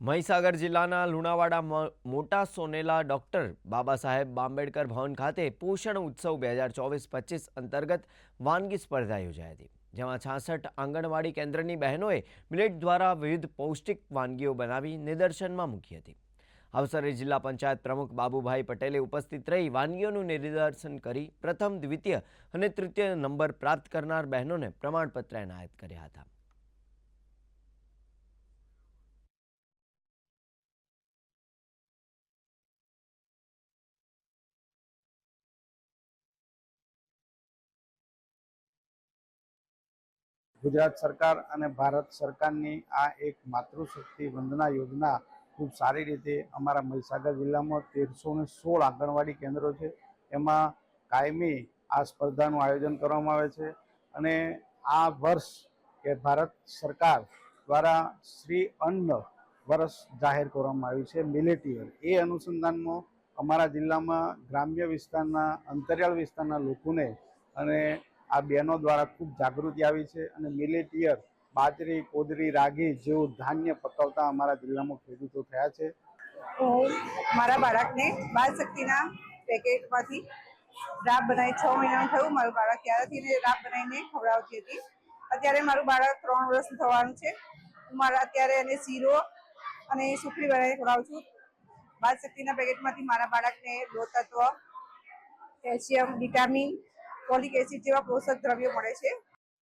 મહીસાગર જિલ્લાના લુણાવાડા મોટા સોનેલા ડોક્ટર બાબા સાહેબ આંબેડકર ભવન ખાતે પોષણ ઉત્સવ બે હજાર ચોવીસ પચીસ અંતર્ગત વાનગી સ્પર્ધા યોજાઈ હતી, જેમાં છાસઠ આંગણવાડી કેન્દ્રની બહેનોએ મિલેટ દ્વારા વિવિધ પૌષ્ટિક વાનગીઓ બનાવી નિદર્શનમાં મૂકી હતી. અવસરે જિલ્લા પંચાયત પ્રમુખ બાબુભાઈ પટેલે ઉપસ્થિત રહી વાનગીઓનું નિદર્શન કરી પ્રથમ, દ્વિતીય અને તૃતીય નંબર પ્રાપ્ત કરનાર બહેનોને પ્રમાણપત્ર એનાયત કર્યા હતા. ગુજરાત સરકાર અને ભારત સરકારની આ એક માતૃશક્તિ વંદના યોજના ખૂબ સારી રીતે અમારા મહીસાગર જિલ્લામાં તેરસો ને સોળ આંગણવાડી કેન્દ્રો છે. એમાં કાયમી આ સ્પર્ધાનું આયોજન કરવામાં આવે છે અને આ વર્ષ કે ભારત સરકાર દ્વારા શ્રી અન્ન વર્ષ જાહેર કરવામાં આવ્યું છે મિલેટ યર એ અનુસંધાનમાં અમારા જિલ્લામાં ગ્રામ્ય વિસ્તારના, અંતરિયાળ વિસ્તારના લોકોને અને આ બહેનો દ્વારા ખૂબ જાગૃતિ આવી છે અને મિલેટિયર બાજરી, કોદરી, રાગી જેવું ધાન્ય પકવતા અમારા જિલ્લામાં ખેડૂતો થયા છે. મારા બાળકને બાળ શક્તિના પેકેટમાંથી રાબ બનાવી છ મહિનાનું થયું, મારું બાળક ત્યારથી રાબ બનાવીને ખવડાવતી હતી. અત્યારે મારું બાળક ત્રણ વર્ષ થવાનું છે. હું મારા અત્યારે એને શીરો અને સુખડી બનાવીને ખવડાવું છું. બાળ શક્તિના પેકેટમાંથી મારા બાળકને લોહ તત્વ કેલ્શિયમ, વિટામિન ફોલિક એસિડ જેવા પોષક દ્રવ્યો મળે છે.